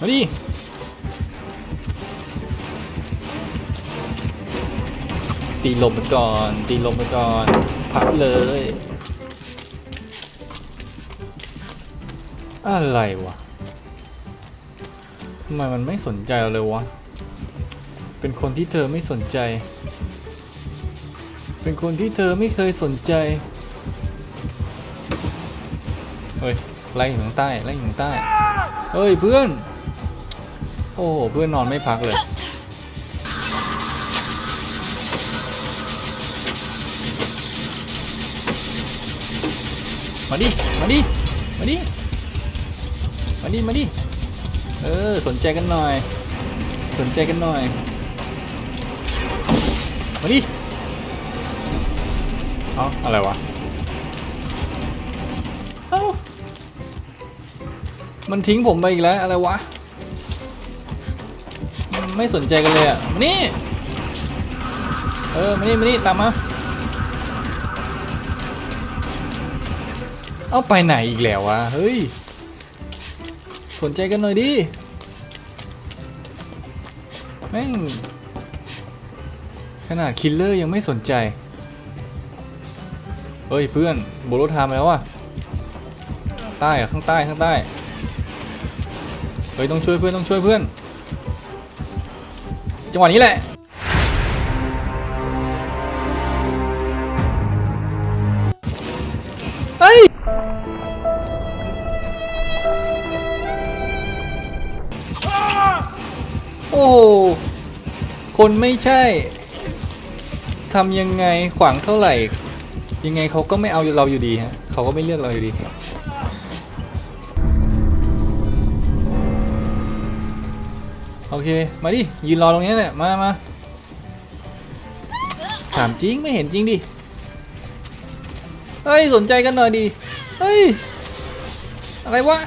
มาดิตีลมไปก่อน ตีลมไปก่อน พักเลย อะไรวะทำไมมันไม่สนใจเราเลยวะ เป็นคนที่เธอไม่สนใจ เป็นคนที่เธอไม่เคยสนใจ เฮ้ยไล่อยู่ทางใต้ไล่อยู่ทางใต้ เฮ้ยเพื่อน โอ้โหเพื่อนนอนไม่พักเลย มาดิ มาดิ มาดิ มาดิ มาดิ เออ สนใจกันหน่อย สนใจกันหน่อย มาดิ เอ้า อะไรวะเอ้ามันทิ้งผมไปอีกแล้ว อะไรวะ ไม่สนใจกันเลยอะมานี่เออมานี่มานี่ตามมาเอาไปไหนอีกแล้ววะเฮ้ยสนใจกันหน่อยดิแม่งขนาดคิลเลอร์ยังไม่สนใจ เฮ้ยเพื่อนโบโลทามแล้วอะใต้อะข้างใต้ข้างใต้ เฮ้ยต้องช่วยเพื่อนต้องช่วยเพื่อน จังหวะนี้แหละเฮ้ยโอ้คนไม่ใช่ทำยังไงขวางเท่าไหร่ ยังไงเขาก็ไม่เอาเราอยู่ดีฮะเขาก็ไม่เลือกเราอยู่ดี เค มาดิ ยืนรอตรงนี้แหละ มามาถามจริงไม่เห็นจริงดิ เฮ้ย สนใจกันหน่อยดิ เฮ้ย อะไรวะ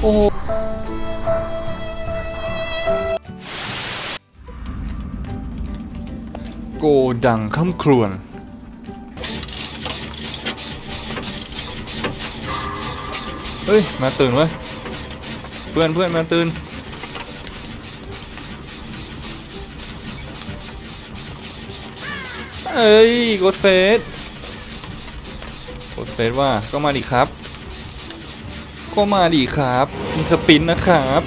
โอ้โหโกดังข้ามครวน เฮ้ย มาตื่นเว้ย พื่อนเพื่อนมาตื่นเอ้ยกดเฟสกดเฟสว่าก็มาดิครับ ก็มาดิครับมีสปินนะครับ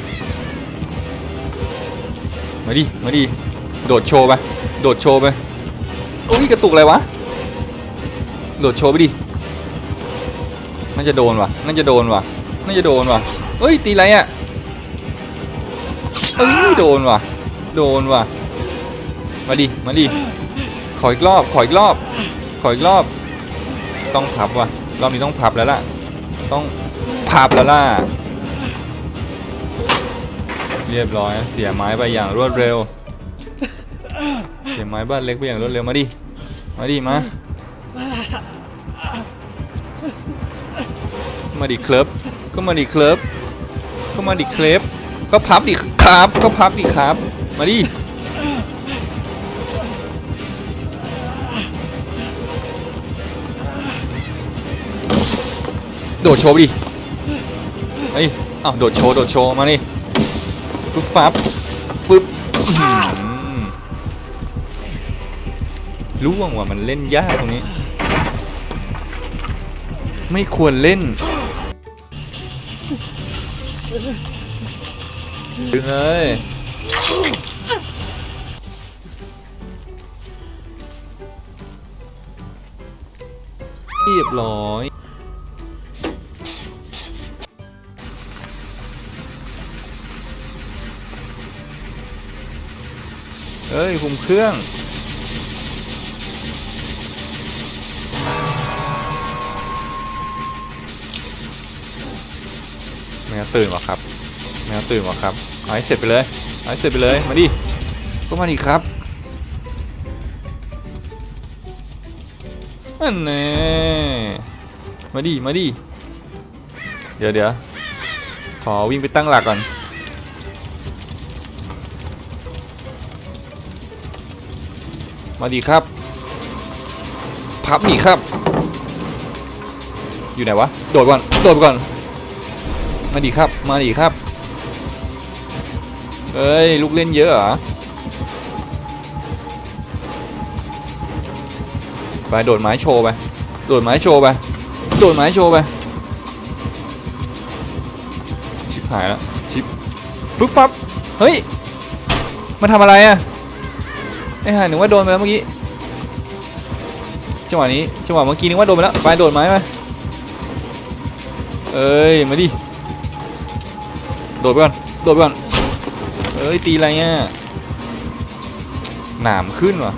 มาดิมาดิโดดโชว์ไปโดดโชว์ไปโอ้ยกระตุกอะไรวะโดดโชว์ไปดิน่าจะโดนว่ะน่าจะโดนว่ะน่าจะโดนว่ะเฮ้ยตีไรอะ อ้ยโดนว่ะ โดนว่ะ มาดิ มาดิ ขออีกรอบ ขออีกรอบ ขออีกรอบ ต้องพับว่ะ รอบนี้ต้องพับแล้วล่ะ ต้องพับแล้วล่ะ เรียบร้อย เสียไม้ไปอย่างรวดเร็ว เสียไม้บ้านเล็กไปอย่างรวดเร็ว มาดิ มาดิ มา มาดิเคลิบก็มาดิเคลิบก็มาดิเคลิบ ก็พับดิครับ ก็พับดิครับ มาดิโดดโชว์ดิเฮ้ยอ้าวโดดโชว์โดดโชว์มานี่ฟึบฟับฟึบอื้อหือรู้ว่างว่ามันเล่นยากตรงนี้ ไม่ควรเล่น ดึงเลยเรียบร้อยเอ้ยคุมเครื่องแมวตื่นวะครับ แมวตื่นวะครับเอาให้เสร็จไปเลยเอาให้เสร็จไปเลยมาดิก็มาดิครับนั่นแน่มาดิมาดิเดี๋ยวเดี๋ยวขอวิ่งไปตั้งหลักก่อนมาดีครับ พับดีครับ อยู่ไหนวะ โดดก่อน โดดก่อน มาดิครับ มาดิครับ เอ้ย ลูกเล่นเยอะเหรอ ไป โดดไม้โชว์ไป โดดไม้โชว์ไป โดดไม้โชว์ไป ชิบหายแล้ว ชิบฟึ๊บฟับ เฮ้ย มาทำอะไรอะไอ้ห่าหนึกว่าโดนไปแล้วเมื่อกี้ จังหวะนี้ จังหวะเมื่อกี้นึกว่าโดนไปแล้ว ไปโดดไม้ไปเอ้ย มาดิ โดดไปก่อน โดดไปก่อน เอ้ย ตีอะไรเนี่ยหนามขึ้นวะ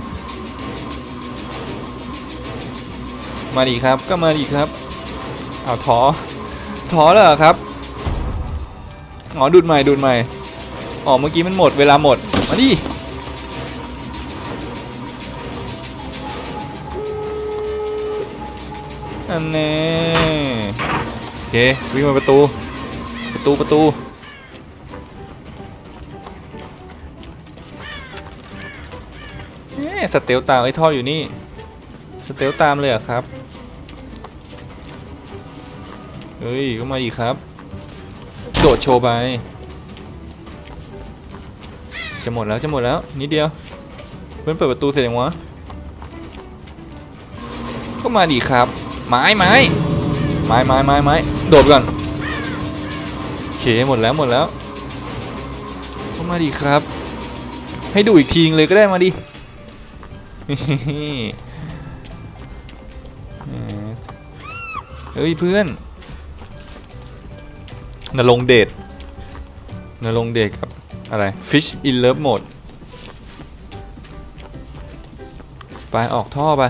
มาดีครับ ก็มาดีครับ เอาท้อ ท้อแล้วเหรอครับ อ๋อ ดูดใหม่ ดูดใหม่ อ๋อ เมื่อกี้มันหมด เวลาหมด มาดิอันแน่โอเค วิ่งมาประตู ประตู ประตู สเตลตามไอ้ท่ออยู่นี่ สเตลตามเลยอะครับ เฮ้ย ก็มาดีครับ โดดโชว์ไป จะหมดแล้วจะหมดแล้ว นิดเดียว เพื่อนเปิดประตูเสร็จยังวะ ก็มาดีครับ ไม้ไม้ไม้ไม้ไม้ไม้โดดก่อนเคหมดแล้วหมดแล้วก็มาดีครับ ให้ดูอีกทีงเลยก็ได้มาดิ เฮ้ยเพื่อนนลงเดทนลงเดทกับอะไร Fish in Love Mode ไป ออกท่อไป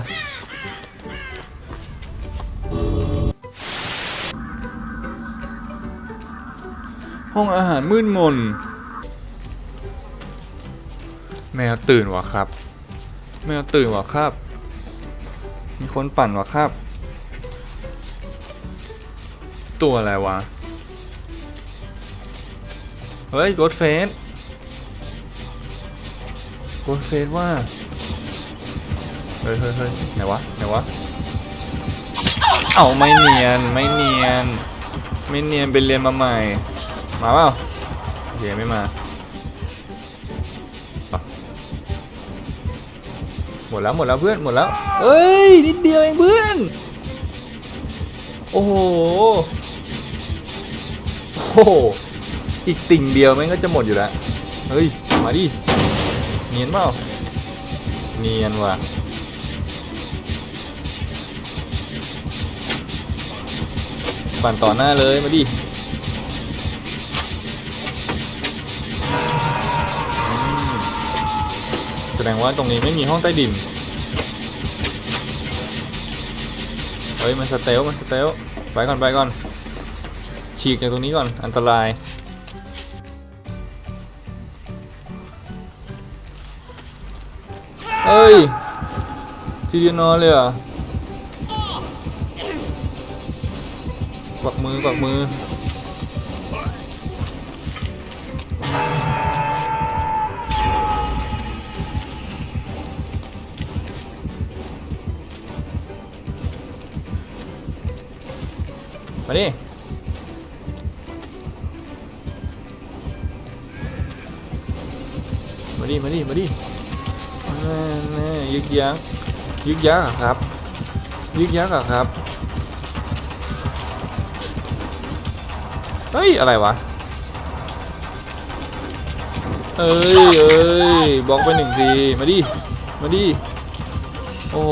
ห้องอาหารมืดมน แมวตื่นวะครับ แมวตื่นวะครับ มีคนปั่นวะครับ ตัวอะไรวะ เฮ้ยกดเฟสกดเฟสว่า เฮ้ยเฮ้ยเฮ้ยไหนวะ ไหนวะ เอาไม่เนียน ไม่เนียน ไม่เนียนไปเรียนมาใหม่ มาเปล่าเดี๋ยวไม่มา มดแล้วหมดแล้วเพื่อนหมดแล้วเอ้ยนิดเดียวเองเพื่อนโอ้โหโอ้โหอีกติ่งเดียวแม่งก็จะหมดอยู่แล้วเฮ้ยมาดิเนียนเปล่าเนียนว่ะปั่นต่อหน้าเลยมาดิ แสดงว่าตรงนี้ไม่มีห้องใต้ดิน เฮ้ย มันสเตลมันสเตลไปก่อนไปก่อน ฉีกจากตรงนี้ก่อน อันตราย เฮ้ย ทีเดียวนอนเลยอะกวักมือกวักมือ มาดิมาดิมาดิมาดิแน่แน่ยึกยักยึกยักอะครับ ยึกยักอะครับ เฮ้ย อะไรวะ เอ้ยเอ้ยบล็อกไปหนึ่งที มาดิ มาดิ โอ้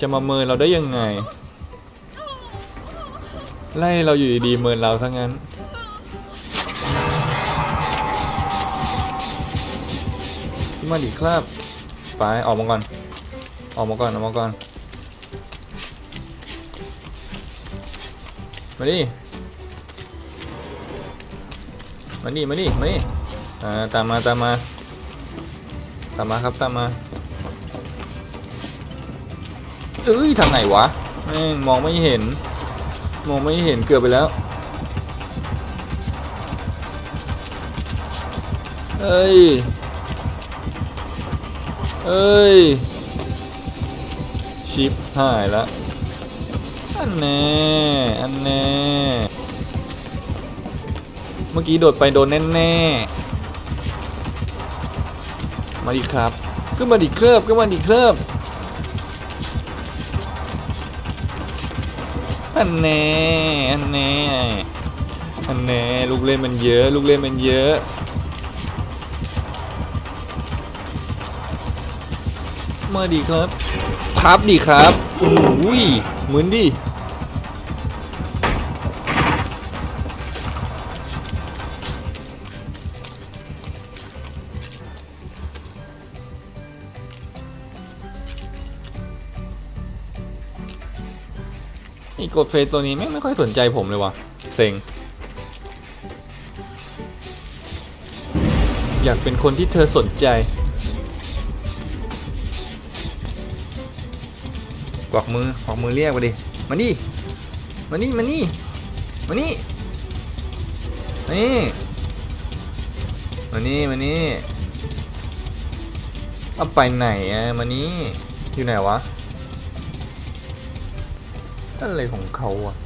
จะมาเมินเราได้ยังไง ไล่เราอยู่ดีๆเมินเราซะงั้น มาดิครับไปออกมาก่อน ออกมาก่อนออกมาก่อนมาดิมาดิมาดิมาดิอ่าตามมาตามมาตามมาครับตามมาเอ้ยทางไหนวะแม่งมองไม่เห็น มองไม่เห็นเกือบไปแล้ว เอ้ย เอ้ย ชิปหายละ อันแน่ อันแน่ เมื่อกี้โดดไปโดนแน่ๆ มาดิครับ ก็มาดิเคลิบก็มาดิเคลิบ อันแน่อันแน่อันแน่ลูกเล่นมันเยอะ ลูกเล่นมันเยอะมาดีครับพับดีครับอุ้ยเหมือนดิ กดเฟซตัวนี้แม่ไม่ค่อยสนใจผมเลยวะเซ็ง อยากเป็นคนที่เธอสนใจ กวักมือกวักมือเรียกมาดิ มานี่ มานี่ มานี่ มานี่ มานี่ มานี่ มานี่ เอาไปไหนอะมานี่ อยู่ไหนวะ อะไรของเขาอะ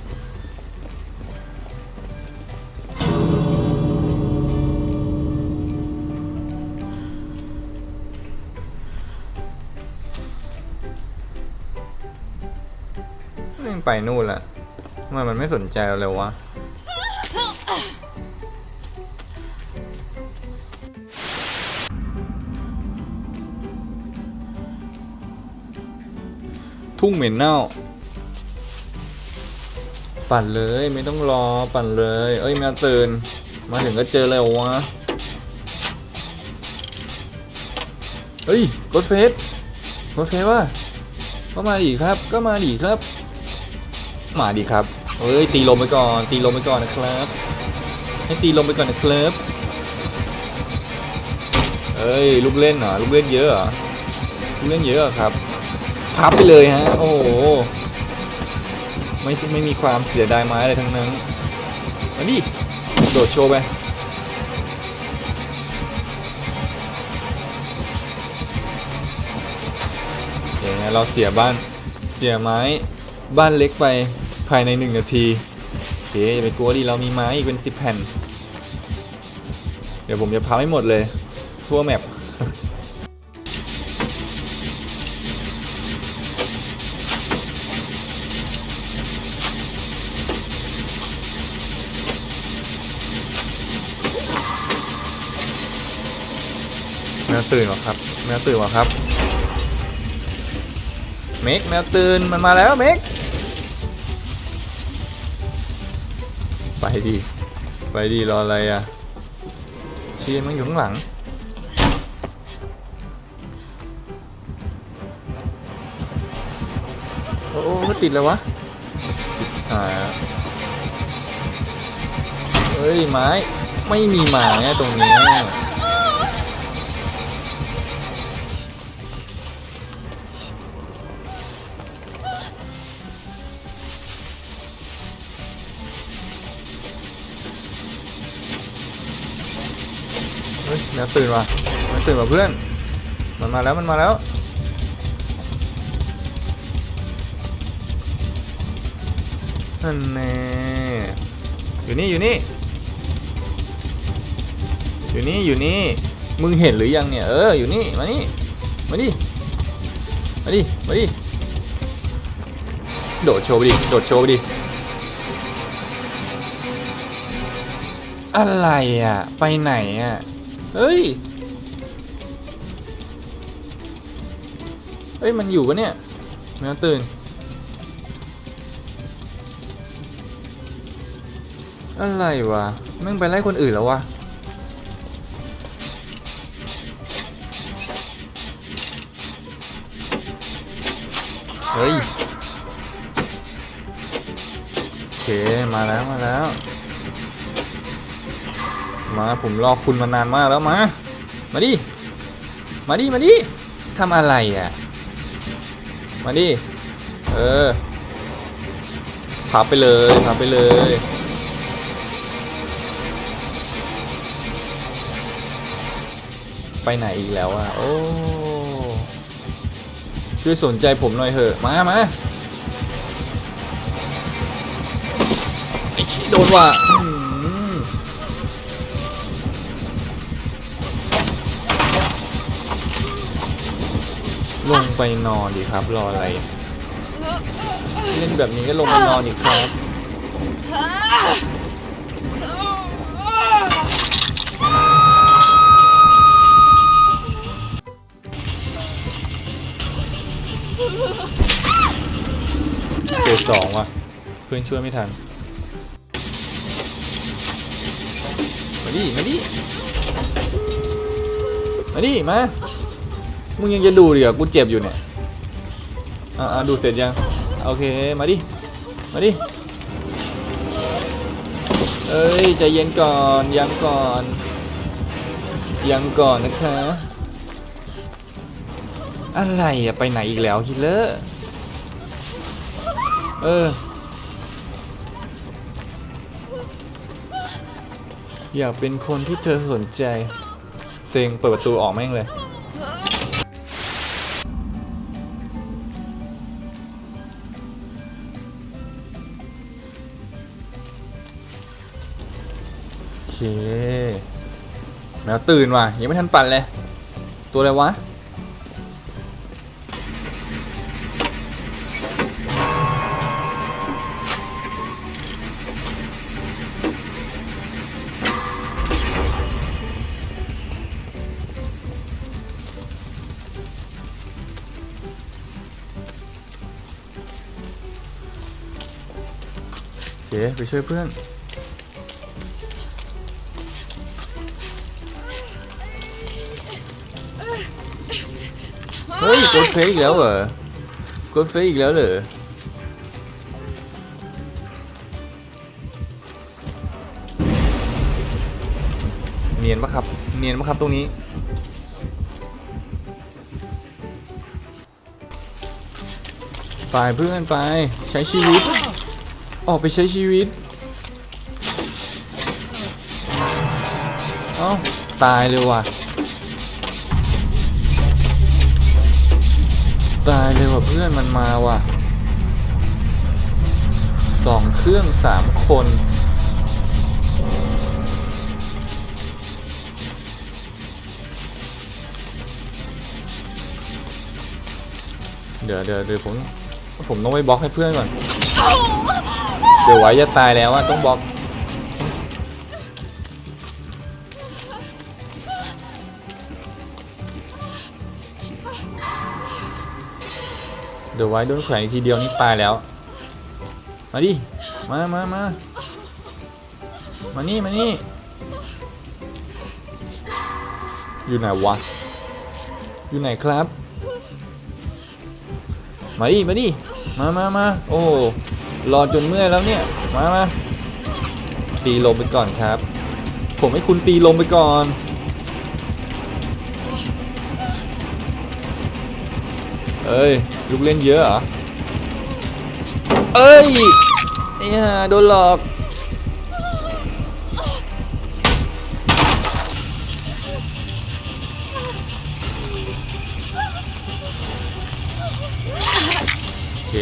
เล่นไปนู่นแหละทำไมมันไม่สนใจเราเลยวะ ทุ่งเหม็นเน่า ปั่นเลยไม่ต้องรอปั่นเลย เอ้ยแมวตื่น มาถึงก็เจอแล้วะเฮ้ยกดเฟสกดเฟสว่าก็มาดีครับ ก็มาดีครับ มาดีครับเฮ้ยตีลมไปก่อน ตีลมไปก่อนนะครับ ให้ตีลมไปก่อนนะครับเอ้ยลูกเล่นเหรอลูกเล่นเยอะเหรอลูกเล่นเยอะครับพับไปเลยฮะ โอ้โห ไม่ใช่ไม่มีความเสียดายไม้อะไรทั้งนั้นอันนี้โดดโชว์ไปเดี๋ยนะเราเสียบ้านเสียไม้บ้านเล็กไปภายในหนึ่งนาทีโอเคอย่าไปกลัวดิเรามีไม้อีกเป็นสิบแผ่น เดี๋ยวผมจะพับให้หมดเลย ทั่วแมป ตื่นวะครับ แมวตื่นวะครับ เมกแมวตื่นมันมาแล้วเมกไปดีไปดีรออะไรอะเชียมันอยู่ข้างหลังโอ้โหติดเลยวะติดหายเฮ้ยไม้ไม่มีไม้อะตรงนี้ มวตื่นว่ะแมวตื่นว่ะเพื่อน มันมาแล้วมันมาแล้วนั่นแน่อยู่นี่อยู่นี่ อยู่นี่อยู่นี่ มึงเห็นหรือยังเนี่ย เออ อยู่นี่ มานี่ มาดิ มาดิ มาดิ โดดโชว์ไปดิ โดดโชว์ไปดิ อะไรอะ ไปไหนอะ เฮ้ย เฮ้ย มันอยู่ปะเนี่ยแมวตื่น อะไรวะแม่งไปไล่คนอื่นแล้ววะเฮ้ยโอเค มาแล้ว มาแล้ว มาผมรอคุณมานานมากแล้วมา มาดิ มาดิ มาดิทำอะไรอะ มาดิ เออพับไปเลยพับไปเลยไปไหนอีกแล้วอะ โอ้ ช่วยสนใจผมหน่อยเถอะ มามาไอ้ชิโดนว่ะ ลงไปนอนดีครับ รออะไร เล่นแบบนี้ก็ลงไปนอนดีครับเฟสสองว่ะ เพื่อนช่วยไม่ทัน มาดิ มาดิ มาดิ มา มึงยังจะดูดิอะกูเจ็บอยู่เนี่ยอ่าดูเสร็จยัง โอเค มาดิ มาดิ เอ้ยใจเย็นก่อน ยังก่อน ยังก่อนนะคะ อะไรอะไปไหนอีกแล้วคิลเลอเออ อยากเป็นคนที่เธอสนใจ เซ็งเปิดประตูออกแม่งเลย แมวตื่นว่ะยังไม่ทันปั่นเลย ตัวอะไรวะ โอเค ไปช่วยเพื่อน เฮ้ยกดเฟซอีกแล้วเหรอกดเฟซอีกแล้วเหรอเนียนปะครับ เนียนปะครับตรงนี้ ไปเพื่อนไปใช้ชีวิต ออกไปใช้ชีวิตเอ้าตายเลยว่ะ ตายเลยว่ะเพื่อนมันมาว่ะสองเครื่องสามคนเดี๋ยวเดี๋ยวเดี๋ยวผมผมต้องไปบล็อกให้เพื่อนก่อน เดี๋ยวไว้จะตายแล้วอะต้องบล็อก เดี๋ยวไว้โดนแขวนอีกทีเดียวนี่ตายแล้ว มาดิ มามามามานี่ มานี่ อยู่ไหนวะ อยู่ไหนครับ มาดิ มาดิ มามามาโอ้ รอจนเมื่อยแล้วเนี่ย มามาตีลมไปก่อนครับ ผมให้คุณตีลมไปก่อนเอ้ย ลูกเล่นเยอะเหรอ เอ้ยเนี่ยโดนหลอก โอเค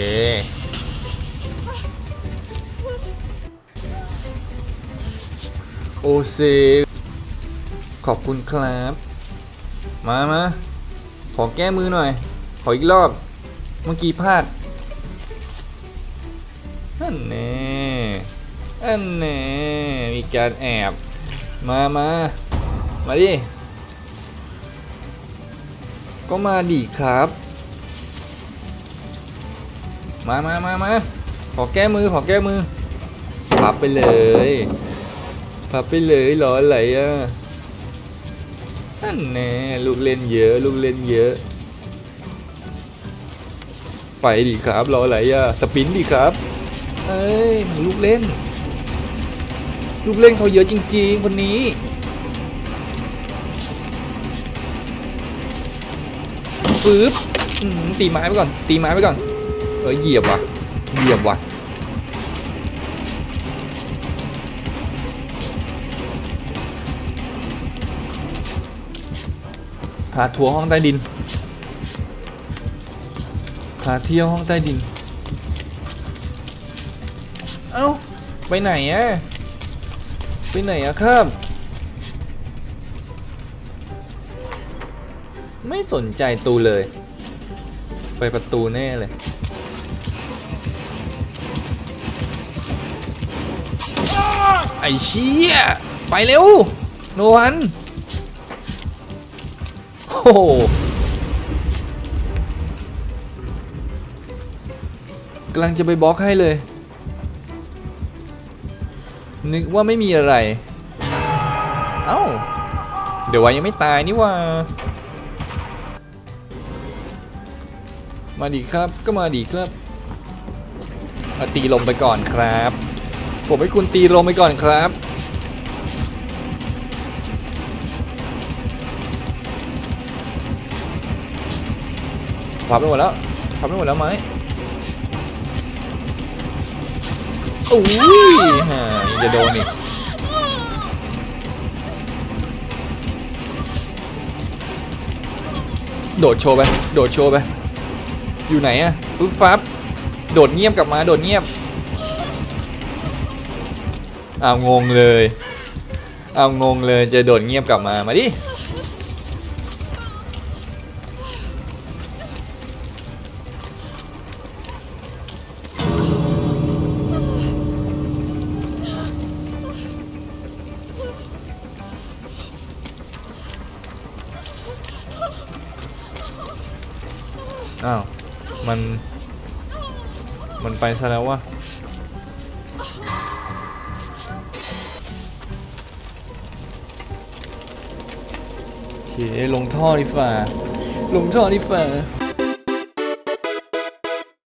โอเซขอบคุณครับ มามาขอแก้มือหน่อย ขออีกรอบ เมื่อกี้พลาดอันแน่อันแน่มีการแอบ มามามาดิ ก็มาดิครับ มามามามาขอแก้มือ ขอแก้มือ พับไปเลย พับไปเลยรออะไรอะอันแน่ลูกเล่นเยอะ ลูกเล่นเยอะ ไปดิครับรออะไรอะสปินดิครับเอ้ยมันลูกเล่น ลูกเล่นเขาเยอะจริงๆคนนี้ปึ๊บตีไม้ไปก่อน ตีไม้ไปก่อน เอ้ยเหยียบว่ะเหยียบว่ะพาทัวร์ห้องใต้ดิน พาเที่ยวห้องใต้ดิน เอ้า ไปไหนอะไปไหนอะครับ ไม่สนใจตูเลย ไปประตูแน่เลยไอ้เชี่ยไปเร็ว โนวันโอ้ำลังจะไปบล็อกให้เลย นึกว่าไม่มีอะไร เอ้า เดี๋ยววายังไม่ตายนี่ว่า มาดีครับก็มาดีครับเอาตีลมไปก่อนครับ ผมให้คุณตีลมไปก่อนครับพับไปหมดแล้วพับไปหมดแล้วไหม อุ้ยฮะจะโดนอีกโดดโชว์ไป โดดโชว์ไป อยู่ไหนอะฟึบฟับ โดดเงียบกลับมา โดดเงียบ อ้าวงงเลย อ้าวงงเลย จะโดดเงียบกลับมา มาดิ ซะแล้ววะโอเคลงท่อดีฝ่าลงท่อดีฝ่า